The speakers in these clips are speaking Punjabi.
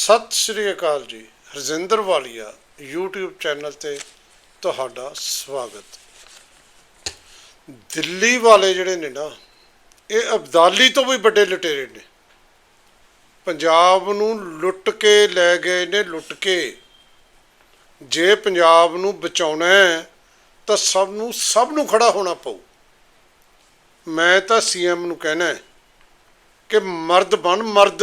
ਸਤਿ ਸ੍ਰੀ ਅਕਾਲ ਜੀ। ਹਰਜਿੰਦਰ ਵਾਲੀਆ, YouTube ਚੈਨਲ ਤੇ ਤੁਹਾਡਾ ਸਵਾਗਤ। ਦਿੱਲੀ ਵਾਲੇ ਜਿਹੜੇ ਨੇ ਨਾ, ਇਹ ਅਬਦਾਲੀ ਤੋਂ ਵੀ ਵੱਡੇ ਲੁਟੇਰੇ ਨੇ। ਪੰਜਾਬ ਨੂੰ ਲੁੱਟ ਕੇ ਲੈ ਗਏ ਨੇ, ਲੁੱਟ ਕੇ। ਜੇ ਪੰਜਾਬ ਨੂੰ ਬਚਾਉਣਾ ਤਾਂ ਸਭ ਨੂੰ ਸਭ ਨੂੰ ਖੜਾ ਹੋਣਾ ਪਊ। ਮੈਂ ਤਾਂ ਸੀਐਮ ਨੂੰ ਕਹਿਣਾ ਕਿ ਮਰਦ ਬਣ ਮਰਦ।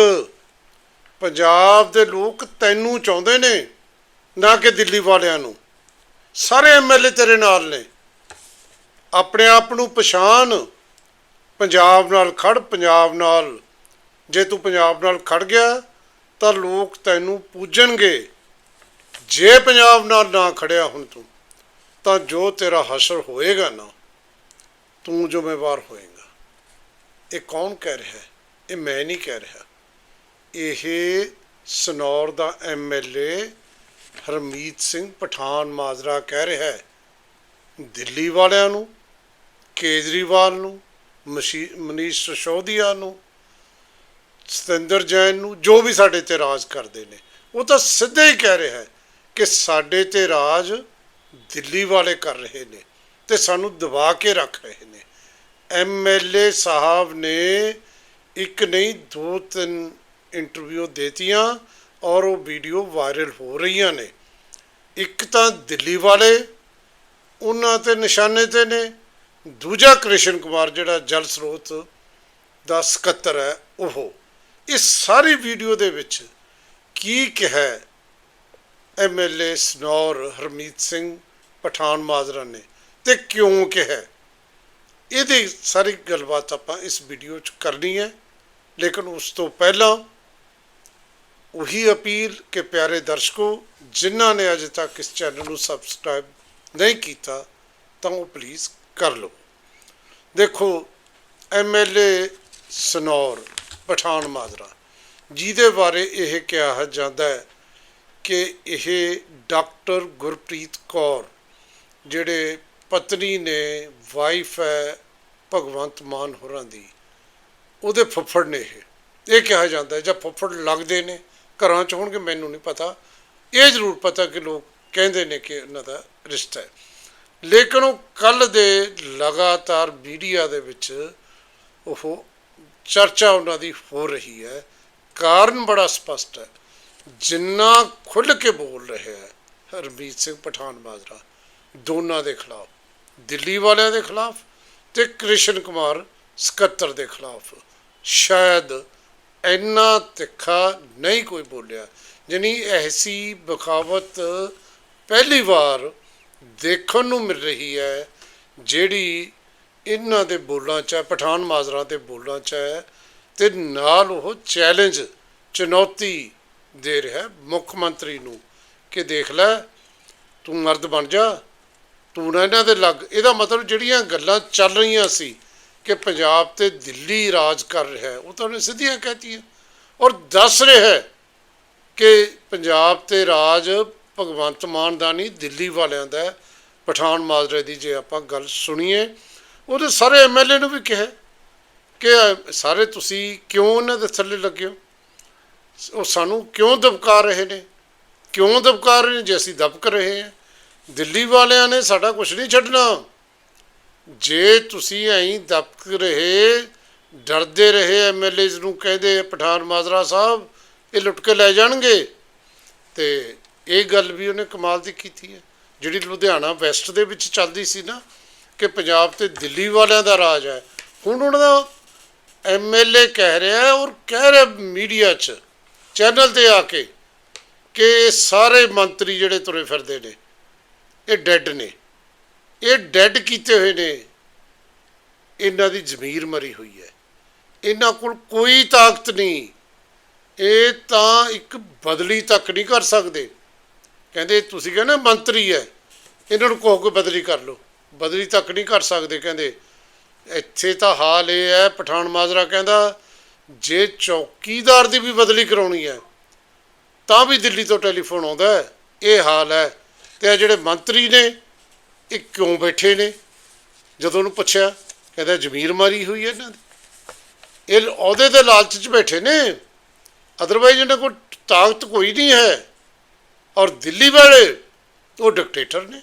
ਪੰਜਾਬ ਦੇ ਲੋਕ ਤੈਨੂੰ ਚਾਹੁੰਦੇ ਨੇ, ਨਾ ਕਿ ਦਿੱਲੀ ਵਾਲਿਆਂ ਨੂੰ। ਸਾਰੇ ਐਮਐਲਏ ਤੇਰੇ ਨਾਲ ਨੇ। ਆਪਣੇ ਆਪ ਨੂੰ ਪਛਾਣ, ਪੰਜਾਬ ਨਾਲ ਖੜ ਪੰਜਾਬ ਨਾਲ, ਜੇ ਤੂੰ ਪੰਜਾਬ ਨਾਲ ਖੜ ਗਿਆ, ਤਾਂ ਲੋਕ ਤੈਨੂੰ ਪੂਜਣਗੇ। ਜੇ ਪੰਜਾਬ ਨਾਲ ਨਾ ਖੜਿਆ ਹੁਣ ਤੂੰ, ਤਾਂ ਜੋ ਤੇਰਾ ਹਸ਼ਰ ਹੋਏਗਾ ਨਾ, ਤੂੰ ਜ਼ਿੰਮੇਵਾਰ ਹੋਏਗਾ। ਇਹ ਕੌਣ ਕਹਿ ਰਿਹਾ ਹੈ? ਇਹ ਮੈਂ ਨਹੀਂ ਕਹਿ ਰਿਹਾ। ਇਹ ਸਨੌਰ ਦਾ ਐਮਐਲਏ ਹਰਮੀਤ ਸਿੰਘ ਪਠਾਨ ਮਾਜਰਾ ਕਹਿ ਰਿਹਾ ਹੈ। ਦਿੱਲੀ ਵਾਲਿਆਂ ਨੂੰ, ਕੇਜਰੀਵਾਲ ਨੂੰ, ਮਸ਼ੀ- ਮਨੀਸ਼ ਸਿਸੋਦੀਆ ਨੂੰ, ਸਤਿੰਦਰ ਜੈਨ ਨੂੰ, ਜੋ ਵੀ ਸਾਡੇ ਤੇ ਰਾਜ ਕਰਦੇ ਨੇ, ਉਹ ਤਾਂ ਸਿੱਧੇ ਹੀ ਕਹਿ ਰਿਹਾ ਹੈ ਕਿ ਸਾਡੇ ਤੇ ਰਾਜ ਦਿੱਲੀ ਵਾਲੇ ਕਰ ਰਹੇ ਨੇ ਤੇ ਸਾਨੂੰ ਦਬਾ ਕੇ ਰੱਖ ਰਹੇ ਨੇ। ਐਮਐਲਏ ਸਾਹਿਬ ਨੇ ਇੱਕ ਨਹੀਂ, ਦੋ, ਤਿੰਨ ਇੰਟਰਵਿਊ ਦੇਤੀਆਂ ਔਰ ਉਹ ਵੀਡੀਓ ਵਾਇਰਲ ਹੋ ਰਹੀਆਂ ਨੇ। ਇੱਕ ਤਾਂ ਦਿੱਲੀ ਵਾਲੇ, ਉਹਨਾਂ ਤੇ ਨਿਸ਼ਾਨੇ ਤੇ ਨੇ। ਦੂਜਾ ਕ੍ਰਿਸ਼ਨ ਕੁਮਾਰ, ਜਿਹੜਾ ਜਲ ਸਰੋਤ ਦਾ ਸਕੱਤਰ ਹੈ, ਉਹ। ਇਸ ਸਾਰੀ ਵੀਡੀਓ ਦੇ ਵਿੱਚ ਕੀ ਕਿਹਾ ਐਮਐਲਏ ਸਨੌਰ ਹਰਮੀਤ ਸਿੰਘ, ਪਠਾਨ ਮਾਜਰਾ ਨੇ। ਤੇ ਕਿਉਂ ਕਿਹਾ ਇਹਦੀ ਸਾਰੀ ਗੱਲਬਾਤ ਆਪਾਂ ਇਸ ਵੀਡੀਓ 'ਚ ਕਰਨੀ ਹੈ। ਲੇਕਿਨ ਉਸ ਤੋਂ ਪਹਿਲਾਂ ਉਹੀ ਅਪੀਲ ਕਿ ਪਿਆਰੇ ਦਰਸ਼ਕੋ, ਜਿਨ੍ਹਾਂ ਨੇ ਅਜੇ ਤੱਕ ਇਸ ਚੈਨਲ ਨੂੰ ਸਬਸਕ੍ਰਾਈਬ ਨਹੀਂ ਕੀਤਾ, ਤਾਂ ਉਹ ਪਲੀਜ਼ ਕਰ ਲਓ ਦੇਖੋ ਐਮਐਲਏ ਸਨੌਰ, ਪਠਾਨ ਮਾਜਰਾ, ਜਿਹਦੇ ਬਾਰੇ ਇਹ ਕਿਹਾ ਜਾਂਦਾ ਹੈ ਕਿ ਇਹ ਡਾਕਟਰ ਗੁਰਪ੍ਰੀਤ ਕੌਰ, ਜਿਹੜੇ ਪਤਨੀ ਨੇ ਵਾਈਫ ਹੈ ਭਗਵੰਤ ਮਾਨ ਹੋਰਾਂ ਦੀ, ਉਹਦੇ ਫੁੱਫੜ ਨੇ ਇਹ। ਇਹ ਕਿਹਾ ਜਾਂਦਾ ਜਾਂ ਫੁੱਫੜ ਲੱਗਦੇ ਨੇ ਘਰਾਂ ਚ ਹੋਣਗੇ, ਮੈਨੂੰ ਨਹੀਂ ਪਤਾ। ਇਹ ਜ਼ਰੂਰ ਪਤਾ ਕਿ ਲੋਕ ਕਹਿੰਦੇ ਨੇ ਕਿ ਉਹਨਾਂ ਦਾ ਰਿਸ਼ਤਾ ਹੈ। ਲੇਕਿਨ ਉਹ ਕੱਲ ਦੇ ਲਗਾਤਾਰ ਮੀਡੀਆ ਦੇ ਵਿੱਚ ਉਹ ਚਰਚਾ ਉਹਨਾਂ ਦੀ ਹੋ ਰਹੀ ਹੈ। ਕਾਰਨ ਬੜਾ ਸਪਸ਼ਟ ਹੈ। ਜਿੰਨਾ ਖੁੱਲ੍ਹ ਕੇ ਬੋਲ ਰਿਹਾ ਹੈ, ਹਰਮੀਤ ਸਿੰਘ ਪਠਾਨ ਮਾਜਰਾ, ਦੋਨਾਂ ਦੇ ਖਿਲਾਫ, ਦਿੱਲੀ ਵਾਲਿਆਂ ਦੇ ਖਿਲਾਫ ਤੇ ਕ੍ਰਿਸ਼ਨ ਕੁਮਾਰ ਸਕੱਤਰ ਦੇ ਖਿਲਾਫ, ਸ਼ਾਇਦ ਇੰਨਾ ਤਿੱਖਾ ਨਹੀਂ ਕੋਈ ਬੋਲਿਆ। ਜਾਣੀ ਐਸੀ ਬਖਾਵਤ ਪਹਿਲੀ ਵਾਰ ਦੇਖਣ ਨੂੰ ਮਿਲ ਰਹੀ ਹੈ, ਜਿਹੜੀ ਇਹਨਾਂ ਦੇ ਬੋਲਾਂ 'ਚ ਹੈ, ਪਠਾਨ ਮਾਜਰਾ ਦੇ ਬੋਲਾਂ 'ਚ ਹੈ, ਤੇ ਨਾਲ ਉਹ ਚੈਲੰਜ ਚੁਣੌਤੀ ਦੇ ਰਿਹਾ ਮੁੱਖ ਮੰਤਰੀ ਨੂੰ ਕਿ ਦੇਖ ਲੈ, ਤੂੰ ਮਰਦ ਬਣ ਜਾ, ਤੂੰ ਨਾ ਇਹਨਾਂ ਦੇ ਲੱਗ। ਇਹਦਾ ਮਤਲਬ ਜਿਹੜੀਆਂ ਗੱਲਾਂ ਚੱਲ ਰਹੀਆਂ ਸੀ ਕਿ ਪੰਜਾਬ ਤੇ ਦਿੱਲੀ ਰਾਜ ਕਰ ਰਿਹਾ ਹੈ, ਉਹ ਤਾਂ ਉਹਨੇ ਸਿੱਧੀਆਂ ਕਹਿਤੀਆਂ। ਔਰ ਦੱਸ ਰਿਹਾ ਹੈ ਕਿ ਪੰਜਾਬ ਤੇ ਰਾਜ ਭਗਵੰਤ ਮਾਨ ਦਾ ਨਹੀਂ, ਦਿੱਲੀ ਵਾਲਿਆਂ ਦਾ ਪਠਾਨ ਮਾਜਰੇ ਦੀ ਜੇ ਆਪਾਂ ਗੱਲ ਸੁਣੀਏ, ਉਹਦੇ ਸਾਰੇ ਐਮਐਲਏ ਨੂੰ ਵੀ ਕਿਹਾ ਕਿ, ਸਾਰੇ ਤੁਸੀਂ ਕਿਉਂ ਉਹਨਾਂ ਦੇ ਥੱਲੇ ਲੱਗੇ ਹੋ? ਉਹ ਸਾਨੂੰ ਕਿਉਂ ਦਬਕਾ ਰਹੇ ਨੇ? ਕਿਉਂ ਦਬਕਾ ਰਹੇ ਨੇ ਜੇ ਅਸੀਂ ਦਬਕ ਰਹੇ ਹਾਂ? ਦਿੱਲੀ ਵਾਲਿਆਂ ਨੇ ਸਾਡਾ ਕੁਝ ਨਹੀਂ ਛੱਡਣਾ। ਜੇ ਤੁਸੀਂ ਐਂ ਦਬਕ ਰਹੇ, ਡਰਦੇ ਰਹੇ ਐਮਐਲਏਜ਼ ਨੂੰ ਕਹਿੰਦੇ ਪਠਾਨ ਮਾਜਰਾ ਸਾਹਿਬ, ਇਹ ਲੁੱਟ ਕੇ ਲੈ ਜਾਣਗੇ। ਤੇ ਇਹ ਗੱਲ ਵੀ ਉਹਨੇ ਕਮਾਲ ਦੀ ਕੀਤੀ ਹੈ। ਜਿਹੜੀ ਲੁਧਿਆਣਾ ਵੈਸਟ ਦੇ ਵਿੱਚ ਚੱਲਦੀ ਸੀ ਨਾ, ਕਿ ਪੰਜਾਬ ਤੇ ਦਿੱਲੀ ਵਾਲਿਆਂ ਦਾ ਰਾਜ ਹੈ। ਹੁਣ ਉਹਨਾਂ ਦਾ ਐਮਐਲਏ ਕਹਿ ਰਿਹਾ ਔਰ ਕਹਿ ਰਿਹਾ ਮੀਡੀਆ 'ਚ, ਚੈਨਲ ਤੇ ਆ ਕੇ, ਕਿ ਇਹ ਸਾਰੇ ਮੰਤਰੀ ਜਿਹੜੇ ਤੁਰੇ ਫਿਰਦੇ ਨੇ, ਇਹ ਡੈੱਡ ਨੇ। ਇਹ ਡੈਡ ਕੀਤੇ ਹੋਏ ਨੇ। ਇਹਨਾਂ ਦੀ ਜ਼ਮੀਰ ਮਰੀ ਹੋਈ ਹੈ। ਇਹਨਾਂ ਕੋਲ ਕੋਈ ਤਾਕਤ ਨਹੀਂ। ਇਹ ਤਾਂ ਇੱਕ ਬਦਲੀ ਤੱਕ ਨਹੀਂ ਕਰ ਸਕਦੇ। ਕਹਿੰਦੇ, ਤੁਸੀਂ ਕਹਿੰਦੇ ਮੰਤਰੀ ਹੈ। ਇਹਨਾਂ ਨੂੰ ਕਹੋ ਕਿ ਬਦਲੀ ਕਰ ਲਓ। ਬਦਲੀ ਤੱਕ ਨਹੀਂ ਕਰ ਸਕਦੇ, ਕਹਿੰਦੇ। ਇੱਥੇ ਤਾਂ ਹਾਲ ਇਹ ਹੈ, ਪਠਾਨ ਮਾਜਰਾ ਕਹਿੰਦਾ, ਜੇ ਚੌਕੀਦਾਰ ਦੀ ਵੀ ਬਦਲੀ ਕਰਾਉਣੀ ਹੈ, ਤਾਂ ਵੀ ਦਿੱਲੀ ਤੋਂ ਟੈਲੀਫੋਨ ਆਉਂਦਾ ਇਹ ਹਾਲ ਹੈ। ਤੇ ਇਹ ਜਿਹੜੇ ਮੰਤਰੀ ਨੇ ਇਹ ਕਿਉਂ ਬੈਠੇ ਨੇ? ਜਦੋਂ ਉਹਨੂੰ ਪੁੱਛਿਆ, ਕਹਿੰਦਾ ਜ਼ਮੀਰ ਮਾਰੀ ਹੋਈ ਹੈ ਇਹਨਾਂ ਦੀ। ਇਹ ਅਹੁਦੇ ਦੇ ਲਾਲਚ 'ਚ ਬੈਠੇ ਨੇ। ਅਦਰਵਾਈਜ਼ ਇਹਨਾਂ ਕੋਲ ਤਾਕਤ ਕੋਈ ਨਹੀਂ ਹੈ। ਔਰ ਦਿੱਲੀ ਵਾਲੇ, ਉਹ ਡਿਕਟੇਟਰ ਨੇ।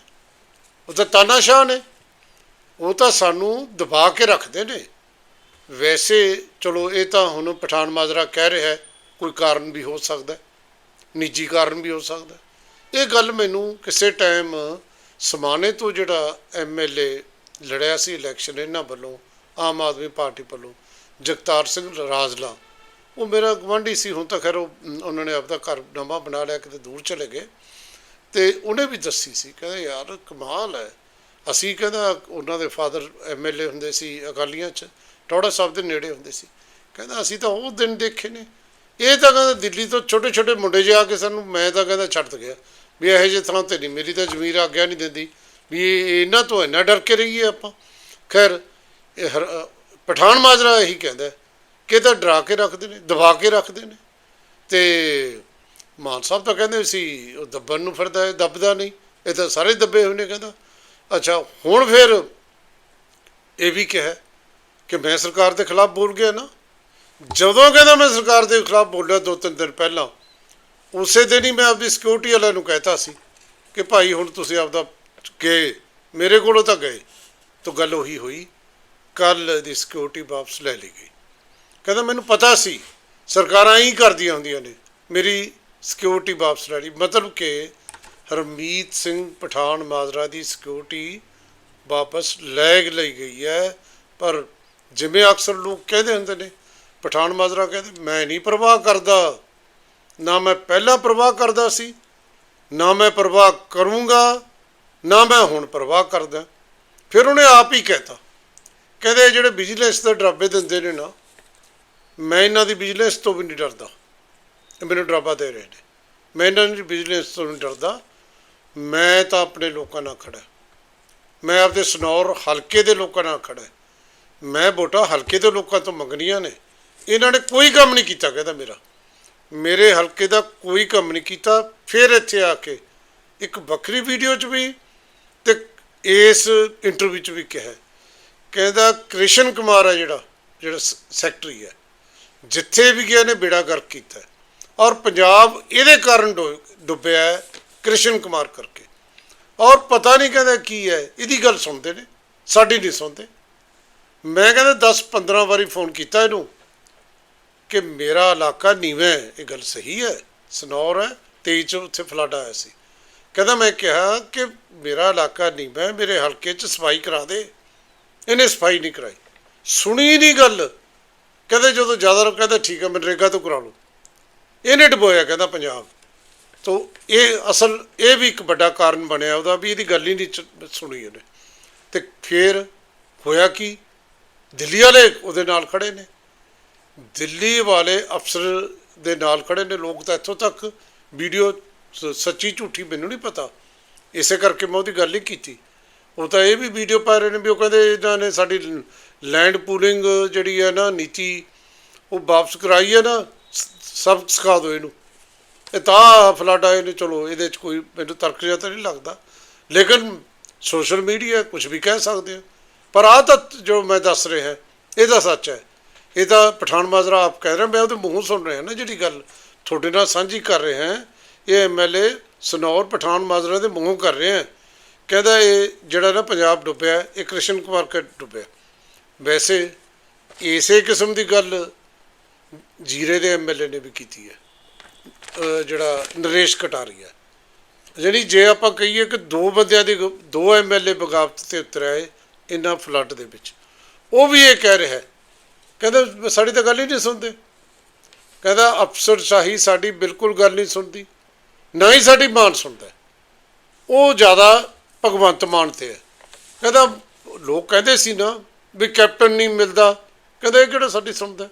ਉਹ ਤਾਂ ਤਾਨਾਸ਼ਾਹ ਨੇ। ਉਹ ਤਾਂ ਸਾਨੂੰ ਦਬਾ ਕੇ ਰੱਖਦੇ ਨੇ। ਵੈਸੇ ਚਲੋ ਇਹ ਤਾਂ ਹੁਣ ਪਠਾਨ ਮਾਜਰਾ ਕਹਿ ਰਿਹਾ ਹੈ, ਕੋਈ ਕਾਰਨ ਵੀ ਹੋ ਸਕਦਾ ਨਿੱਜੀ ਕਾਰਨ ਵੀ ਹੋ ਸਕਦਾ ਇਹ ਗੱਲ ਮੈਨੂੰ ਕਿਸੇ ਟਾਈਮ ਸਮਾਣੇ ਤੋਂ ਜਿਹੜਾ ਐਮਐਲਏ ਲੜਿਆ ਸੀ ਇਲੈਕਸ਼ਨ ਇਹਨਾਂ ਵੱਲੋਂ, ਆਮ ਆਦਮੀ ਪਾਰਟੀ ਵੱਲੋਂ, ਜਗਤਾਰ ਸਿੰਘ ਰਾਜਲਾ, ਉਹ ਮੇਰਾ ਗਵਾਂਢੀ ਸੀ, ਹੁਣ ਤਾਂ ਖੈਰ ਉਹ ਉਹਨਾਂ ਨੇ ਆਪਦਾ ਘਰ ਨਵਾਂ ਬਣਾ ਲਿਆ, ਕਿਤੇ ਦੂਰ ਚਲੇ ਗਏ। ਤੇ ਉਹਨੇ ਵੀ ਦੱਸੀ ਸੀ, ਕਹਿੰਦਾ ਯਾਰ ਕਮਾਲ ਹੈ। ਅਸੀਂ ਕਹਿੰਦਾ ਉਹਨਾਂ ਦੇ ਫਾਦਰ ਐਮਐਲਏ ਹੁੰਦੇ ਸੀ ਅਕਾਲੀਆਂ 'ਚ, ਟੌੜਾ ਸਾਹਿਬ ਦੇ ਨੇੜੇ ਹੁੰਦੇ ਸੀ। ਕਹਿੰਦਾ ਅਸੀਂ ਤਾਂ ਉਹ ਦਿਨ ਦੇਖੇ ਨੇ। ਇਹ ਤਾਂ ਕਹਿੰਦਾ ਦਿੱਲੀ ਤੋਂ ਛੋਟੇ ਛੋਟੇ ਮੁੰਡੇ ਜੇ ਆ ਕੇ ਸਾਨੂੰ, ਮੈਂ ਤਾਂ ਕਹਿੰਦਾ ਛੱਡ ਗਿਆ। ਵੀ ਇਹੋ ਜਿਹੇ ਥਾਂ ਤੇ ਨਹੀਂ। ਮੇਰੀ ਤਾਂ ਜ਼ਮੀਰ ਆਗਿਆ ਨਹੀਂ ਦਿੰਦੀ। ਵੀ ਇਹ- ਇਹਨਾਂ ਤੋਂ ਇੰਨਾ ਡਰ ਕੇ ਰਹੀਏ ਆਪਾਂ। ਖੈਰ, ਇਹ ਹਰ- ਪਠਾਨ ਮਾਜਰਾ ਇਹੀ ਕਹਿੰਦਾ ਕਿ ਇਹ ਤਾਂ ਡਰਾ ਕੇ ਰੱਖਦੇ ਨੇ, ਦਬਾ ਕੇ ਰੱਖਦੇ ਨੇ। ਤੇ ਮਾਨ ਸਾਹਿਬ ਤਾਂ ਕਹਿੰਦੇ ਸੀ, ਉਹ ਦੱਬਣ ਨੂੰ ਫਿਰਦਾ ਹੈ, ਦੱਬਦਾ ਨਹੀਂ। ਇਹ ਤਾਂ ਸਾਰੇ ਦੱਬੇ ਹੋਏ ਨੇ ਕਹਿੰਦਾ। ਅੱਛਾ, ਹੁਣ ਫਿਰ ਇਹ ਵੀ ਕਿਹਾ ਕਿ ਮੈਂ ਸਰਕਾਰ ਦੇ ਖਿਲਾਫ ਬੋਲ ਗਿਆ ਨਾ। ਜਦੋਂ ਕਹਿੰਦਾ ਮੈਂ ਸਰਕਾਰ ਦੇ ਖਿਲਾਫ ਬੋਲਿਆ ਦੋ ਤਿੰਨ ਦਿਨ ਪਹਿਲਾਂ ਉਸੇ ਦਿਨ ਹੀ ਮੈਂ ਆਪਦੀ ਸਿਕਿਉਰਿਟੀ ਵਾਲਿਆਂ ਨੂੰ ਕਹਿਤਾ ਸੀ ਕਿ ਭਾਈ ਹੁਣ ਤੁਸੀਂ ਆਪਦਾ ਗਏ। ਮੇਰੇ ਕੋਲੋਂ ਤਾਂ ਗਏ। ਤਾਂ ਗੱਲ ਉਹੀ ਹੋਈ। ਕੱਲ ਦੀ ਸਿਕਿਉਰਿਟੀ ਵਾਪਸ ਲੈ ਲਈ ਗਈ। ਕਹਿੰਦਾ, ਮੈਨੂੰ ਪਤਾ ਸੀ। ਸਰਕਾਰਾਂ ਹੀ ਕਰਦੀਆਂ ਹੁੰਦੀਆਂ ਨੇ। ਮੇਰੀ ਸਿਕਿਉਰਿਟੀ ਵਾਪਸ ਲੈ ਲਈ। ਮਤਲਬ ਕਿ ਹਰਮੀਤ ਸਿੰਘ ਪਠਾਨ ਮਾਜਰਾ ਦੀ ਸਿਕਿਉਰਿਟੀ ਵਾਪਸ ਲੈ ਲਈ ਗਈ ਹੈ। ਪਰ ਜਿਵੇਂ ਅਕਸਰ ਲੋਕ ਕਹਿੰਦੇ ਹੁੰਦੇ ਨੇ, ਪਠਾਨ ਮਾਜਰਾ ਕਹਿੰਦੇ, ਮੈਂ ਨਹੀਂ ਪ੍ਰਵਾਹ ਕਰਦਾ। ਨਾ ਮੈਂ ਪਹਿਲਾਂ ਪ੍ਰਵਾਹ ਕਰਦਾ ਸੀ, ਨਾ ਮੈਂ ਪ੍ਰਵਾਹ ਕਰੂੰਗਾ, ਨਾ ਮੈਂ ਹੁਣ ਪ੍ਰਵਾਹ ਕਰਦਾ। ਫਿਰ ਉਹਨੇ ਆਪ ਹੀ ਕਹਿਤਾ, ਕਹਿੰਦੇ ਇਹ ਜਿਹੜੇ ਵਿਜੀਲੈਂਸ ਦੇ ਡਰਾਬੇ ਦਿੰਦੇ ਨੇ ਨਾ, ਮੈਂ ਇਹਨਾਂ ਦੀ ਵਿਜੀਲੈਂਸ ਤੋਂ ਵੀ ਨਹੀਂ ਡਰਦਾ। ਮੈਨੂੰ ਡਰਾਬਾ ਦੇ ਰਹੇ ਨੇ। ਮੈਂ ਇਹਨਾਂ ਦੀ ਵਿਜੀਲੈਂਸ ਤੋਂ ਨਹੀਂ ਡਰਦਾ। ਮੈਂ ਤਾਂ ਆਪਣੇ ਲੋਕਾਂ ਨਾਲ ਖੜਾ ਮੈਂ ਆਪਦੇ ਸਨੌਰ ਹਲਕੇ ਦੇ ਲੋਕਾਂ ਨਾਲ ਖੜਾ ਮੈਂ ਵੋਟਾਂ ਹਲਕੇ ਦੇ ਲੋਕਾਂ ਤੋਂ ਮੰਗਣੀਆਂ ਨੇ। ਇਹਨਾਂ ਨੇ ਕੋਈ ਕੰਮ ਨਹੀਂ ਕੀਤਾ, ਕਹਿੰਦਾ ਮੇਰਾ। ਮੇਰੇ ਹਲਕੇ ਦਾ ਕੋਈ ਕੰਮ ਨਹੀਂ ਕੀਤਾ, ਫਿਰ ਇੱਥੇ ਆ ਕੇ ਇੱਕ ਵੱਖਰੀ ਵੀਡੀਓ 'ਚ ਵੀ ਤੇ ਇਸ ਇੰਟਰਵਿਊ 'ਚ ਵੀ ਕਿਹਾ ਕਹਿੰਦਾ ਕ੍ਰਿਸ਼ਨ ਕੁਮਾਰ ਹੈ ਜਿਹੜਾ ਜਿਹੜਾ ਸ- ਸੈਕਟਰੀ ਹੈ, ਜਿੱਥੇ ਵੀ ਗਿਆ ਨੇ ਬੇੜਾ ਗਰਕ ਕੀਤਾ ਔਰ ਪੰਜਾਬ ਇਹਦੇ ਕਾਰਨ ਡੋ- ਡੁੱਬਿਆ ਹੈ ਕ੍ਰਿਸ਼ਨ ਕੁਮਾਰ ਕਰਕੇ। ਔਰ ਪਤਾ ਨਹੀਂ ਕਹਿੰਦਾ ਕੀ ਹੈ, ਇਹਦੀ ਗੱਲ ਸੁਣਦੇ ਨੇ, ਸਾਡੀ ਨਹੀਂ ਸੁਣਦੇ। ਮੈਂ ਕਹਿੰਦਾ 10 15 ਵਾਰੀ ਫੋਨ ਕੀਤਾ ਇਹਨੂੰ ਕਿ ਮੇਰਾ ਇਲਾਕਾ ਨੀਵਾਂ ਇਹ ਗੱਲ ਸਹੀ ਹੈ। ਸਨੌਰ ਹੈ 23 ਚ ਉੱਥੇ ਫਲੱਡ ਆਇਆ ਸੀ। ਕਹਿੰਦਾ ਮੈਂ ਕਿਹਾ ਕਿ ਮੇਰਾ ਇਲਾਕਾ ਨੀਵਾਂ ਮੇਰੇ ਹਲਕੇ ਚ ਸਫ਼ਾਈ ਕਰਾ ਦੇ। ਇਹਨੇ ਸਫ਼ਾਈ ਨਹੀਂ ਕਰਾਈ। ਸੁਣੀ ਨਹੀਂ ਗੱਲ। ਕਹਿੰਦੇ ਜਦੋਂ ਜ਼ਿਆਦਾ ਲੋਕ ਕਹਿੰਦਾ, ਠੀਕ ਹੈ, ਮਨਰੇਗਾ ਤੋਂ ਕਰਾ ਲਓ। ਇਹਨੇ ਡਬੋਇਆ, ਕਹਿੰਦਾ ਪੰਜਾਬ। ਤੋ ਇਹ ਅਸਲ, ਇਹ ਵੀ ਇੱਕ ਵੱਡਾ ਕਾਰਨ ਬਣਿਆ ਉਹਦਾ ਵੀ ਇਹਦੀ ਗੱਲ ਹੀ ਨਹੀਂ ਸੁਣੀ ਉਹਨੇ। ਤੇ ਫਿਰ ਹੋਇਆ ਕੀ? ਦਿੱਲੀ ਵਾਲੇ ਉਹਦੇ ਨਾਲ ਖੜੇ ਨੇ। ਦਿੱਲੀ ਵਾਲੇ ਅਫਸਰ ਦੇ ਨਾਲ ਖੜੇ ਨੇ, ਲੋਕ ਤਾਂ ਇੱਥੋਂ ਤੱਕ ਵੀਡੀਓ ਸ- ਸੱਚੀ ਝੂਠੀ ਮੈਨੂੰ ਨਹੀਂ ਪਤਾ। ਇਸੇ ਕਰਕੇ ਮੈਂ ਉਹਦੀ ਗੱਲ ਹੀ ਕੀਤੀ। ਉਹ ਤਾਂ ਇਹ ਵੀ ਵੀਡੀਓ ਪਾ ਰਹੇ ਨੇ ਵੀ ਉਹ ਕਹਿੰਦੇ ਇਹਨਾਂ ਨੇ ਸਾਡੀ ਲੈਂਡ ਪੂਲਿੰਗ ਜਿਹੜੀ ਹੈ ਨਾ, ਨੀਤੀ, ਉਹ ਵਾਪਸ ਕਰਾਈ ਹੈ ਨਾ ਸਭ ਸਿਖਾ ਦਿਓ ਇਹਨੂੰ। ਇਹ ਤਾਂ ਫਲੱਡ ਆਏ ਨੇ, ਚਲੋ ਇਹਦੇ 'ਚ ਕੋਈ ਮੈਨੂੰ ਤਰਕ ਜਿਹਾ ਤਾਂ ਨਹੀਂ ਲੱਗਦਾ। ਲੇਕਿਨ ਸੋਸ਼ਲ ਮੀਡੀਆ ਕੁਝ ਵੀ ਕਹਿ ਸਕਦੇ ਆ। ਪਰ ਆਹ ਤਾਂ ਜੋ ਮੈਂ ਦੱਸ ਰਿਹਾ, ਇਹ ਤਾਂ ਸੱਚ ਹੈ। ਇਹ ਤਾਂ ਪਠਾਨ ਮਾਜਰਾ ਆਪ ਕਹਿ ਰਿਹਾ, ਮੈਂ ਉਹਦੇ ਮੂੰਹੋਂ ਸੁਣ ਰਿਹਾ ਨਾ ਜਿਹੜੀ ਗੱਲ ਤੁਹਾਡੇ ਨਾਲ ਸਾਂਝੀ ਕਰ ਰਿਹਾ ਹਾਂ। ਇਹ ਐਮਐਲਏ ਸਨੌਰ ਪਠਾਨ ਮਾਜਰਾ ਦੇ ਮੂੰਹੋਂ ਕਰ ਰਿਹਾ ਕਹਿੰਦਾ ਇਹ ਜਿਹੜਾ ਨਾ ਪੰਜਾਬ ਡੁੱਬਿਆ, ਇਹ ਕ੍ਰਿਸ਼ਨ ਕੁਮਾਰ ਕੇ ਡੁੱਬਿਆ। ਵੈਸੇ ਇਸੇ ਕਿਸਮ ਦੀ ਗੱਲ ਜੀਰੇ ਦੇ ਐਮਐਲਏ ਨੇ ਵੀ ਕੀਤੀ ਹੈ। ਜਿਹੜਾ ਨਰੇਸ਼ ਕਟਾਰੀਆ। ਜਿਹੜੀ ਜੇ ਆਪਾਂ ਕਹੀਏ ਕਿ ਦੋ ਬੰਦਿਆਂ ਦੀ ਗ- ਦੋ ਐਮਐਲਏ ਬਗਾਵਤ ਤੇ ਉਤਰਿਆ ਆਏ ਇਨਾਂ ਫਲੱਡ ਦੇ ਵਿੱਚ। ਉਹ ਵੀ ਇਹ ਕਹਿ ਰਿਹਾ ਹੈ ਕਹਿੰਦੇ, ਸਾਡੀ ਤਾਂ ਗੱਲ ਹੀ ਨਹੀਂ ਸੁਣਦੇ। ਕਹਿੰਦਾ, ਅਫਸਰ ਸ਼ਾਹੀ ਸਾਡੀ ਬਿਲਕੁਲ ਗੱਲ ਨਹੀਂ ਸੁਣਦੀ, ਨਾ ਹੀ ਸਾਡੀ ਮਾਨ ਸੁਣਦਾ। ਉਹ ਜ਼ਿਆਦਾ ਭਗਵੰਤ ਮਾਨ ਤੇ ਹੈ। ਕਹਿੰਦਾ, ਲੋਕ ਕਹਿੰਦੇ ਸੀ ਨਾ ਵੀ ਕੈਪਟਨ ਨਹੀਂ ਮਿਲਦਾ। ਕਹਿੰਦਾ, ਇਹ ਕਿਹੜਾ ਸਾਡੀ ਸੁਣਦਾ?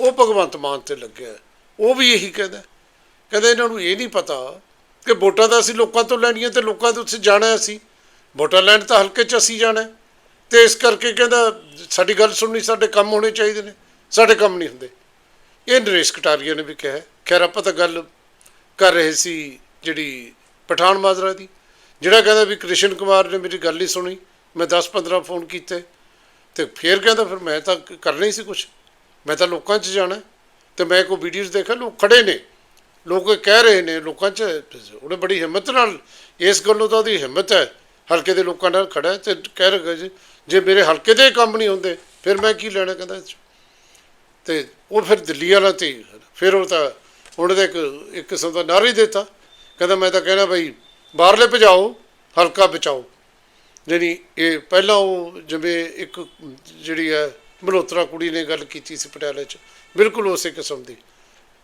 ਉਹ ਭਗਵੰਤ ਮਾਨ ਤੇ ਲੱਗਿਆ। ਉਹ ਵੀ ਇਹੀ ਕਹਿੰਦਾ। ਕਹਿੰਦਾ, ਇਹਨਾਂ ਨੂੰ ਇਹ ਨਹੀਂ ਪਤਾ ਕਿ ਵੋਟਾਂ ਤਾਂ ਅਸੀਂ ਲੋਕਾਂ ਤੋਂ ਲੈਣੀਆਂ ਤੇ ਲੋਕਾਂ ਤੋਂ ਉੱਥੇ ਜਾਣਾ ਅਸੀਂ। ਵੋਟਾਂ ਲੈਣ ਤਾਂ ਹਲਕੇ 'ਚ ਅਸੀਂ ਜਾਣਾ ਤੇ ਇਸ ਕਰਕੇ ਕਹਿੰਦਾ, ਸਾਡੀ ਗੱਲ ਸੁਣਨੀ, ਸਾਡੇ ਕੰਮ ਹੋਣੇ ਚਾਹੀਦੇ ਨੇ। ਸਾਡੇ ਕੰਮ ਨਹੀਂ ਹੁੰਦੇ। ਇਹ ਨਰੇਸ਼ ਕਟਾਰੀਆ ਨੇ ਵੀ ਕਿਹਾ ਖੈਰ, ਆਪਾਂ ਤਾਂ ਗੱਲ ਕਰ ਰਹੇ ਸੀ ਜਿਹੜੀ ਪਠਾਨ ਮਾਜਰਾ ਦੀ। ਜਿਹੜਾ ਕਹਿੰਦਾ ਵੀ ਕ੍ਰਿਸ਼ਨ ਕੁਮਾਰ ਨੇ ਮੇਰੀ ਗੱਲ ਨਹੀਂ ਸੁਣੀ, ਮੈਂ 10-15 ਫੋਨ ਕੀਤੇ। ਤੇ ਫਿਰ ਕਹਿੰਦਾ, ਫਿਰ ਮੈਂ ਤਾਂ ਕਰਨਾ ਹੀ ਸੀ ਕੁਝ ਮੈਂ ਤਾਂ ਲੋਕਾਂ 'ਚ ਜਾਣਾ। ਹੈ। ਤੇ ਮੈਂ ਕੋਈ ਵੀਡੀਓਜ਼ ਦੇਖਿਆ, ਲੋਕ ਖੜੇ ਨੇ। ਲੋਕ ਕਹਿ ਰਹੇ ਨੇ ਲੋਕਾਂ 'ਚ, ਉਹਨੇ ਬੜੀ ਹਿੰਮਤ ਨਾਲ ਇਸ ਗੱਲੋਂ ਤਾਂ ਉਹਦੀ ਹਿੰਮਤ ਹੈ। ਹਲਕੇ ਦੇ ਲੋਕਾਂ ਨਾਲ ਖੜਾ ਹੈ ਤੇ ਕਹਿ ਰਿਹਾ ਜੀ ਜੇ ਮੇਰੇ ਹਲਕੇ ਦੇ ਕੰਮ ਨਹੀਂ ਹੁੰਦੇ ਫਿਰ ਮੈਂ ਕੀ ਲੈਣਾ ਕਹਿੰਦਾ ਇਹ ਤੇ ਉਹ ਫਿਰ ਦਿੱਲੀ ਵਾਲਾ ਤੇ ਹੀ, ਫਿਰ ਉਹ ਤਾਂ ਉਹਨਾਂ ਦਾ ਇੱਕ ਇੱਕ ਕਿਸਮ ਦਾ ਨਾਰਾ ਹੀ ਦਿੱਤਾ। ਕਹਿੰਦਾ ਮੈਂ ਤਾਂ ਕਹਿਣਾ ਬਈ ਬਾਹਰਲੇ ਭਜਾਓ ਹਲਕਾ ਬਚਾਓ। ਜਿਹੜੀ ਇਹ ਪਹਿਲਾਂ ਉਹ ਜਿਵੇਂ ਇੱਕ ਜਿਹੜੀ ਹੈ ਮਲਹੋਤਰਾ ਕੁੜੀ ਨੇ ਗੱਲ ਕੀਤੀ ਸੀ ਪਟਿਆਲੇ 'ਚ ਬਿਲਕੁਲ ਉਸੇ ਕਿਸਮ ਦੀ।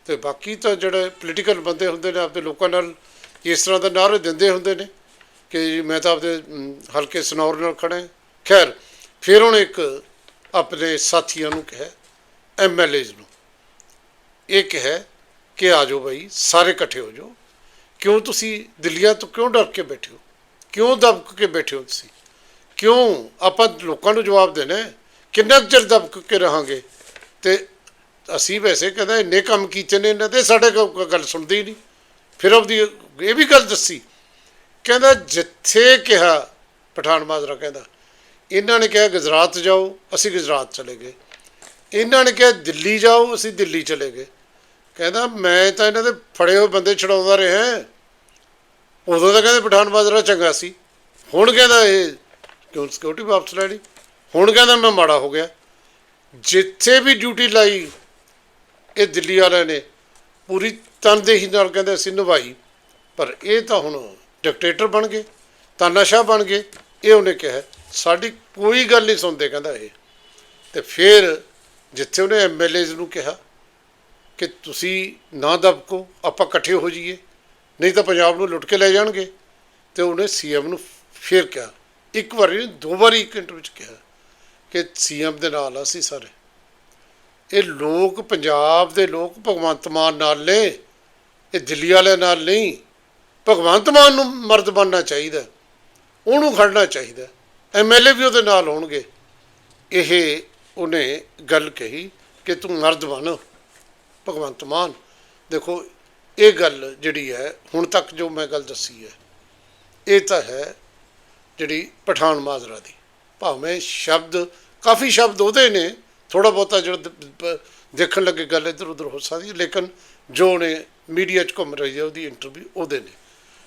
ਤੇ ਬਾਕੀ ਤਾਂ ਜਿਹੜੇ ਪੋਲੀਟੀਕਲ ਬੰਦੇ ਹੁੰਦੇ ਨੇ ਆਪਦੇ ਲੋਕਾਂ ਨਾਲ ਇਸ ਤਰ੍ਹਾਂ ਦਾ ਨਾਅਰੇ ਦਿੰਦੇ ਹੁੰਦੇ ਨੇ ਕਿ ਮੈਂ ਤਾਂ ਆਪਦੇ ਹਲਕੇ ਸਨੌਰ ਨਾਲ ਖੜਾ ਹਾਂ। ਖੈਰ, ਫਿਰ ਉਹਨੇ ਇੱਕ ਆਪਣੇ ਸਾਥੀਆਂ ਨੂੰ ਕਿਹਾ ਐਮਐਲਏਜ਼ ਨੂੰ। ਇਹ ਕਿਹਾ ਕਿ ਆ ਜਾਓ ਭਾਈ ਸਾਰੇ ਇਕੱਠੇ ਹੋ ਜਾਓ। ਕਿਉਂ ਤੁਸੀਂ ਦਿੱਲੀਆਂ ਤੋਂ ਕਿਉਂ ਡਰ ਕੇ ਬੈਠੇ ਹੋ? ਕਿਉਂ ਦਬਕ ਕੇ ਬੈਠੇ ਹੋ ਤੁਸੀਂ? ਕਿਉਂ ਆਪਾਂ ਲੋਕਾਂ ਨੂੰ ਜਵਾਬ ਦੇਣਾ ਕਿੰਨਾ ਕੁ ਚਿਰ ਦਬਕ ਕੇ ਰਹਾਂਗੇ? ਤੇ ਅਸੀਂ ਵੈਸੇ ਕਹਿੰਦਾ ਇੰਨੇ ਕੰਮ ਕੀਤੇ ਨੇ, ਇਹਨਾਂ 'ਤੇ ਸਾਡੇ ਗੱਲ ਸੁਣਦੀ ਹੀ ਨਹੀਂ। ਫਿਰ ਉਹਦੀ ਇਹ ਵੀ ਗੱਲ ਦੱਸੀ। ਕਹਿੰਦਾ ਜਿੱਥੇ ਕਿਹਾ, ਪਠਾਨ ਮਾਜਰਾ ਕਹਿੰਦਾ ਇਹਨਾਂ ਨੇ ਕਿਹਾ ਗੁਜਰਾਤ ਜਾਓ, ਅਸੀਂ ਗੁਜਰਾਤ ਚਲੇ ਗਏ। ਇਹਨਾਂ ਨੇ ਕਿਹਾ ਦਿੱਲੀ ਜਾਓ, ਅਸੀਂ ਦਿੱਲੀ ਚਲੇ ਗਏ। ਕਹਿੰਦਾ, ਮੈਂ ਤਾਂ ਇਹਨਾਂ ਦੇ ਫੜੇ ਹੋਏ ਬੰਦੇ ਛਡਾਉਂਦਾ ਰਿਹਾ। ਉਦੋਂ ਤਾਂ ਕਹਿੰਦੇ ਪਠਾਨ ਮਾਜਰਾ ਚੰਗਾ ਸੀ। ਹੁਣ ਕਹਿੰਦਾ ਇਹ ਕਿਉਂ ਸਿਕਿਉਰਿਟੀ ਵਾਪਸ ਲੈ ਲਈ? ਹੁਣ ਕਹਿੰਦਾ ਮੈਂ ਮਾੜਾ ਹੋ ਗਿਆ। ਜਿੱਥੇ ਵੀ ਡਿਊਟੀ ਲਾਈ, ਇਹ ਦਿੱਲੀ ਵਾਲਿਆਂ ਨੇ ਪੂਰੀ ਤਨਦੇਹੀ ਨਾਲ ਕਹਿੰਦੇ ਅਸੀਂ ਨਿਭਾਈ। ਪਰ ਇਹ ਤਾਂ ਹੁਣ ਡਿਕਟੇਟਰ ਬਣ ਗਏ, ਤਾਨਾਸ਼ਾਹ ਬਣ ਗਏ, ਇਹ ਉਹਨੇ ਕਿਹਾ। ਸਾਡੀ ਕੋਈ ਗੱਲ ਨਹੀਂ ਸੁਣਦੇ, ਕਹਿੰਦਾ ਇਹ। ਤੇ ਫਿਰ ਜਿੱਥੇ ਉਹਨੇ ਐਮਐਲਏਜ਼ ਨੂੰ ਕਿਹਾ ਕਿ ਤੁਸੀਂ ਨਾ ਦਬਕੋ, ਆਪਾਂ ਇਕੱਠੇ ਹੋ ਜਾਈਏ। ਨਹੀਂ ਤਾਂ ਪੰਜਾਬ ਨੂੰ ਲੁੱਟ ਕੇ ਲੈ ਜਾਣਗੇ। ਤੇ ਉਹਨੇ ਸੀਐਮ ਨੂੰ ਫਿਰ ਕਿਹਾ, ਇੱਕ ਵਾਰੀ ਦੋ ਵਾਰੀ ਇੱਕ ਇੰਟਰਵਿਊ ਚ ਕਿਹਾ ਕਿ ਸੀਐਮ ਦੇ ਨਾਲ ਆ ਅਸੀਂ ਸਾਰੇ। ਇਹ ਲੋਕ, ਪੰਜਾਬ ਦੇ ਲੋਕ ਭਗਵੰਤ ਮਾਨ ਨਾਲ ਨੇ, ਇਹ ਦਿੱਲੀ ਵਾਲਿਆਂ ਨਾਲ ਨਹੀਂ। ਭਗਵੰਤ ਮਾਨ ਨੂੰ ਮਰਦ ਬਣਨਾ ਚਾਹੀਦਾ। ਉਹਨੂੰ ਖੜਨਾ ਚਾਹੀਦਾ। ਐਮਐਲਏ ਵੀ ਉਹਦੇ ਨਾਲ ਹੋਣਗੇ। ਇਹ ਉਹਨੇ ਗੱਲ ਕਹੀ ਕਿ ਤੂੰ ਮਰਦ ਬਣ ਭਗਵੰਤ ਮਾਨ। ਦੇਖੋ ਇਹ ਗੱਲ ਜਿਹੜੀ ਹੈ ਹੁਣ ਤੱਕ ਜੋ ਮੈਂ ਗੱਲ ਦੱਸੀ ਹੈ ਇਹ ਤਾਂ ਹੈ ਜਿਹੜੀ ਪਠਾਨ ਮਾਜਰਾ ਦੀ। ਭਾਵੇਂ ਸ਼ਬਦ ਕਾਫੀ ਸ਼ਬਦ ਉਹਦੇ ਨੇ ਥੋੜਾ ਬਹੁਤਾ ਜਿਹੜਾ ਦੇਖਣ ਲੱਗੇ ਗੱਲ ਇੱਧਰ ਉੱਧਰ ਹੋ ਸਕਦੀ ਹੈ, ਲੇਕਿਨ ਜੋ ਨੇ ਮੀਡੀਆ 'ਚ ਘੁੰਮ ਰਹੀ ਹੈ ਉਹਦੀ ਇੰਟਰਵਿਊ ਉਹਦੇ ਨੇ।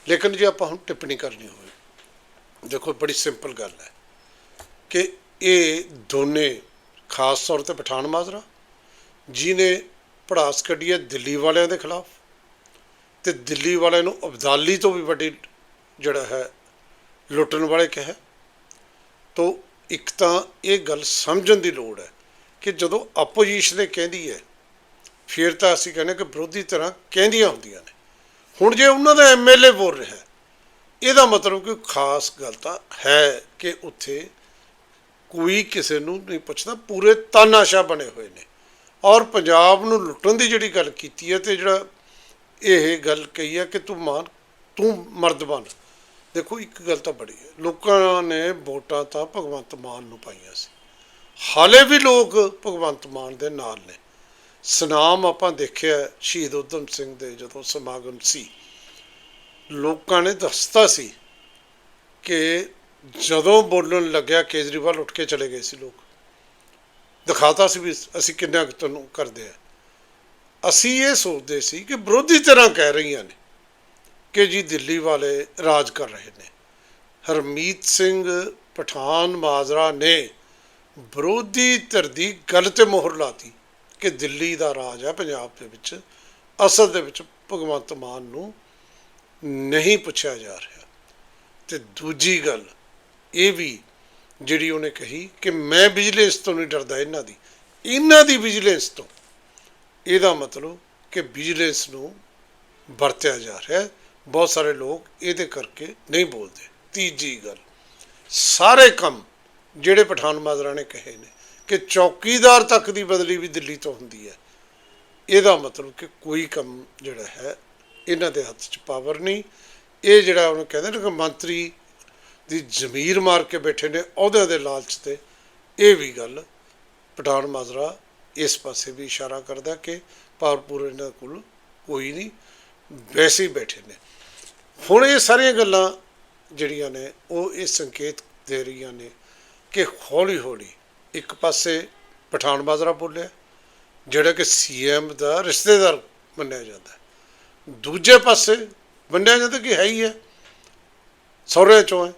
ਲੇਕਿਨ ਜੇ ਆਪਾਂ ਹੁਣ ਟਿੱਪਣੀ ਕਰਨੀ ਹੋਵੇ ਦੇਖੋ ਬੜੀ ਸਿੰਪਲ ਗੱਲ ਹੈ। ਕਿ ਇਹ ਦੋਨੇ, ਖਾਸ ਤੌਰ ਤੇ ਪਠਾਨ ਮਾਜਰਾ ਜਿਨੇ ਪੜਾਸ ਕੱਢੀ ਹੈ ਦਿੱਲੀ ਵਾਲਿਆਂ ਦੇ ਖਿਲਾਫ ਤੇ ਦਿੱਲੀ ਵਾਲਿਆਂ ਨੂੰ ਅਬਦਾਲੀ ਤੋਂ ਵੀ ਵੱਡੀ ਜਿਹੜਾ ਹੈ, ਲੁੱਟਣ ਵਾਲੇ ਕਿਹਾ। ਤੋ ਇੱਕ ਤਾਂ ਇਹ ਗੱਲ ਸਮਝਣ ਦੀ ਲੋੜ ਹੈ ਕਿ ਜਦੋਂ ਆਪੋਜੀਸ਼ਨ ਕਹਿੰਦੀ ਹੈ, ਫਿਰ ਤਾਂ ਅਸੀਂ ਕਹਿੰਦੇ ਕਿ ਵਿਰੋਧੀ ਤਰ੍ਹਾਂ ਕਹਿੰਦੀਆਂ ਹੁੰਦੀਆਂ ਨੇ। ਹੁਣ ਜੇ ਉਹਨਾਂ ਦਾ ਐਮਐਲਏ ਬੋਲ ਰਿਹਾ ਇਹਦਾ ਮਤਲਬ ਕਿ ਖਾਸ ਗੱਲ ਤਾਂ ਹੈ ਕਿ ਉੱਥੇ ਕੋਈ ਕਿਸੇ ਨੂੰ ਨਹੀਂ ਪੁੱਛਦਾ, ਪੂਰੇ ਤਾਨਾਸ਼ਾਹ ਬਣੇ ਹੋਏ ਨੇ। ਔਰ ਪੰਜਾਬ ਨੂੰ ਲੁੱਟਣ ਦੀ ਜਿਹੜੀ ਗੱਲ ਕੀਤੀ ਹੈ ਤੇ ਜਿਹੜਾ ਇਹ ਗੱਲ ਕਹੀ ਹੈ ਕਿ ਤੂੰ ਮਾਨ, ਤੂੰ ਮਰਦ ਬਣ। ਦੇਖੋ, ਇੱਕ ਗੱਲ ਤਾਂ ਬੜੀ ਹੈ, ਲੋਕਾਂ ਨੇ ਵੋਟਾਂ ਤਾਂ ਭਗਵੰਤ ਮਾਨ ਨੂੰ ਪਾਈਆਂ ਸੀ। ਹਾਲੇ ਵੀ ਲੋਕ ਭਗਵੰਤ ਮਾਨ ਦੇ ਨਾਲ ਨੇ। ਸਨਾਮ ਆਪਾਂ ਦੇਖਿਆ ਸ਼ਹੀਦ ਉਦਮ ਸਿੰਘ ਦੇ ਜਦੋਂ ਸਮਾਗਮ ਸੀ। ਲੋਕਾਂ ਨੇ ਦੱਸਤਾ ਸੀ ਕਿ ਜਦੋਂ ਬੋਲਣ ਲੱਗਿਆ, ਕੇਜਰੀਵਾਲ ਉੱਠ ਕੇ ਚਲੇ ਗਏ ਸੀ ਲੋਕ। ਦਿਖਾਤਾ ਸੀ ਵੀ ਅਸੀਂ ਕਿੰਨਾ ਕੁ ਤੁਹਾਨੂੰ ਕਰਦੇ ਆ। ਅਸੀਂ ਇਹ ਸੋਚਦੇ ਸੀ ਕਿ ਵਿਰੋਧੀ ਤਰ੍ਹਾਂ ਕਹਿ ਰਹੀਆਂ ਨੇ ਕਿ ਜੀ ਦਿੱਲੀ ਵਾਲੇ ਰਾਜ ਕਰ ਰਹੇ ਨੇ। ਹਰਮੀਤ ਸਿੰਘ ਪਠਾਨ ਮਾਜਰਾ ਨੇ ਵਿਰੋਧੀ ਧਿਰ ਦੀ ਗੱਲ ਤੇ ਮੋਹਰ ਲਾਤੀ ਕਿ ਦਿੱਲੀ ਦਾ ਰਾਜ ਹੈ ਪੰਜਾਬ ਦੇ ਵਿੱਚ। ਅਸਲ ਦੇ ਵਿੱਚ ਭਗਵੰਤ ਮਾਨ ਨੂੰ ਨਹੀਂ ਪੁੱਛਿਆ ਜਾ ਰਿਹਾ। ਤੇ ਦੂਜੀ ਗੱਲ ਇਹ ਵੀ ਜਿਹੜੀ ਉਹਨੇ ਕਹੀ ਕਿ ਮੈਂ ਵਿਜੀਲੈਂਸ ਤੋਂ ਨਹੀਂ ਡਰਦਾ ਇਹਨਾਂ ਦੀ। ਇਹਨਾਂ ਦੀ ਵਿਜੀਲੈਂਸ ਤੋਂ। ਇਹਦਾ ਮਤਲਬ ਕਿ ਵਿਜੀਲੈਂਸ ਨੂੰ ਵਰਤਿਆ ਜਾ ਰਿਹਾ ਹੈ। ਬਹੁਤ ਸਾਰੇ ਲੋਕ ਇਹਦੇ ਕਰਕੇ ਨਹੀਂ ਬੋਲਦੇ। ਤੀਜੀ ਗੱਲ, ਸਾਰੇ ਕੰਮ ਜਿਹੜੇ ਪਠਾਨ ਮਾਜਰਾ ਨੇ ਕਹੇ ਨੇ ਕਿ ਚੌਕੀਦਾਰ ਤੱਕ ਦੀ ਬਦਲੀ ਵੀ ਦਿੱਲੀ ਤੋਂ ਹੁੰਦੀ ਹੈ। ਇਹਦਾ ਮਤਲਬ ਕਿ ਕੋਈ ਕੰਮ ਜਿਹੜਾ ਹੈ, ਇਹਨਾਂ ਦੇ ਹੱਥ 'ਚ ਪਾਵਰ ਨਹੀਂ। ਇਹ ਜਿਹੜਾ ਉਹਨੂੰ ਕਹਿੰਦੇ ਨੇ ਕਿ ਮੰਤਰੀ ਦੀ ਜ਼ਮੀਰ ਮਾਰ ਕੇ ਬੈਠੇ ਨੇ ਅਹੁਦਿਆਂ ਦੇ ਲਾਲਚ ਤੇ। ਇਹ ਵੀ ਗੱਲ ਪਠਾਨ ਮਾਜਰਾ ਇਸ ਪਾਸੇ ਵੀ ਇਸ਼ਾਰਾ ਕਰਦਾ ਕਿ ਪਾਵਰਪੂਰ ਇਹਨਾਂ ਕੋਲ ਕੋਈ ਨਹੀਂ, ਵੈਸੇ ਹੀ ਬੈਠੇ ਨੇ। ਹੁਣ ਇਹ ਸਾਰੀਆਂ ਗੱਲਾਂ ਜਿਹੜੀਆਂ ਨੇ, ਉਹ ਇਹ ਸੰਕੇਤ ਦੇ ਰਹੀਆਂ ਨੇ ਕਿ ਹੌਲੀ ਹੌਲੀ ਇੱਕ ਪਾਸੇ ਪਠਾਨ ਮਾਜਰਾ ਬੋਲਿਆ, ਜਿਹੜਾ ਕਿ ਸੀਐਮ ਦਾ ਰਿਸ਼ਤੇਦਾਰ ਮੰਨਿਆ ਜਾਂਦਾ ਦੂਜੇ ਪਾਸੇ ਮੰਨਿਆ ਜਾਂਦਾ ਕਿ ਹੈ ਹੀ ਹੈ। ਸਹੁਰਿਆਂ ਚੋਂ ਹੈ।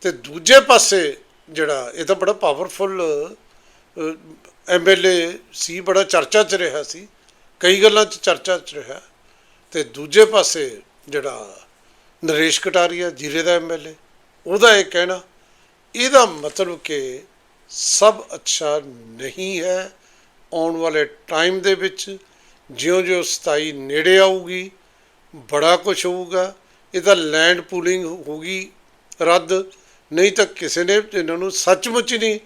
ਤੇ ਦੂਜੇ ਪਾਸੇ ਜਿਹੜਾ, ਇਹ ਤਾਂ ਬੜਾ ਪਾਵਰਫੁਲ ਐਮਐਲਏ ਸੀ, ਬੜਾ ਚਰਚਾ 'ਚ ਰਿਹਾ ਸੀ, ਕਈ ਗੱਲਾਂ 'ਚ ਚਰਚਾ 'ਚ ਰਿਹਾ। ਤੇ ਦੂਜੇ ਪਾਸੇ ਜਿਹੜਾ ਨਰੇਸ਼ ਕਟਾਰੀਆ, ਜੀਰੇ ਦਾ ਐਮਐਲਏ ਉਹਦਾ ਇਹ ਕਹਿਣਾ, ਇਹਦਾ ਮਤਲਬ ਕਿ ਸਭ ਅੱਛਾ ਨਹੀਂ ਹੈ ਆਉਣ ਵਾਲੇ ਟਾਈਮ ਦੇ ਵਿੱਚ। ਜਿਉਂ-ਜਿਉਂ 27 ਨੇੜੇ ਆਊਗੀ, ਬੜਾ ਕੁਝ ਹੋਊਗਾ। ਇਹਦਾ ਲੈਂਡ ਪੂਲਿੰਗ ਹੋਊਗੀ ਰੱਦ। ਨਹੀਂ ਤਾਂ ਕਿਸੇ ਨੇ ਇਹਨਾਂ ਨੂੰ ਸੱਚਮੁੱਚ ਹੀ ਨਹੀਂ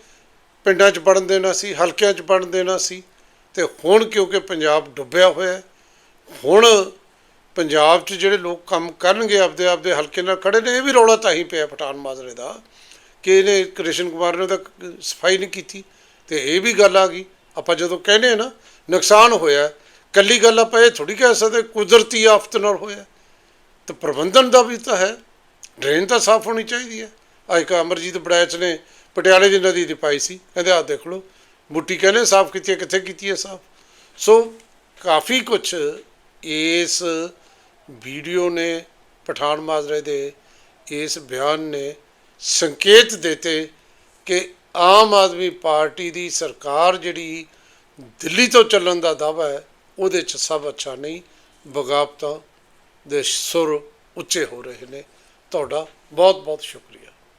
ਪਿੰਡਾਂ 'ਚ ਪੜਨ ਦੇਣਾ ਸੀ, ਹਲਕਿਆਂ 'ਚ ਪੜਨ ਦੇਣਾ ਸੀ। ਤੇ ਹੁਣ ਕਿਉਂਕਿ ਪੰਜਾਬ ਡੁੱਬਿਆ ਹੋਇਆ ਹੁਣ ਪੰਜਾਬ 'ਚ ਜਿਹੜੇ ਲੋਕ ਕੰਮ ਕਰਨਗੇ, ਆਪਦੇ ਆਪਦੇ ਹਲਕੇ ਨਾਲ ਖੜੇ ਨੇ, ਇਹ ਵੀ ਰੌਲਾ ਤਾਂ ਹੀ ਪਿਆ ਪਠਾਨ ਮਾਜਰੇ ਦਾ ਕਿ ਇਹਨੇ ਕ੍ਰਿਸ਼ਨ ਕੁਮਾਰ ਨੇ ਉਹਦਾ ਸਫ਼ਾਈ ਨਹੀਂ ਕੀਤੀ। ਤੇ ਇਹ ਵੀ ਗੱਲ ਆ ਗਈ। ਆਪਾਂ ਜਦੋਂ ਕਹਿੰਦੇ ਆ ਨਾ, ਨੁਕਸਾਨ ਹੋਇਆ ਕੱਲੀ ਗੱਲ ਆਪਾਂ ਇਹ ਥੋੜੀ ਕਹਿ ਸਕਦੇ, ਕੁਦਰਤੀ ਆਫਤ ਨਾਲ ਹੋਇਆ ਤੇ ਪ੍ਰਬੰਧਨ ਦਾ ਵੀ ਤਾਂ ਹੈ, ਡਰੇਨ ਤਾਂ ਸਾਫ਼ ਹੋਣੀ ਚਾਹੀਦੀ ਹੈ। ਅੱਜ ਇੱਕ ਅਮਰਜੀਤ ਬੜੈਚ ਨੇ ਪਟਿਆਲੇ ਦੀ ਨਦੀ ਦੀ ਪਾਈ ਸੀ। ਕਹਿੰਦੇ ਆਹ ਦੇਖ ਲਓ, ਬੁੱਟੀ ਕਹਿੰਦੇ ਸਾਫ਼ ਕੀਤੀ ਹੈ ਕਿੱਥੇ ਕੀਤੀ ਹੈ ਸਾਫ਼? ਸੋ ਕਾਫੀ ਕੁਝ ਇਸ ਵੀਡੀਓ ਨੇ, ਪਠਾਨ ਮਾਜਰੇ ਦੇ ਇਸ ਬਿਆਨ ਨੇ ਸੰਕੇਤ ਦਿੱਤੇ ਕਿ ਆਮ ਆਦਮੀ ਪਾਰਟੀ ਦੀ ਸਰਕਾਰ ਜਿਹੜੀ ਦਿੱਲੀ ਤੋਂ ਚੱਲਣ ਦਾ ਦਾਵਾ ਹੈ, ਉਹਦੇ 'ਚ ਸਭ ਅੱਛਾ ਨਹੀਂ, ਬਗਾਵਤਾਂ ਦੇ ਸੁਰ ਉੱਚੇ ਹੋ ਰਹੇ ਨੇ। ਤੁਹਾਡਾ ਬਹੁਤ ਬਹੁਤ ਸ਼ੁਕਰੀਆ।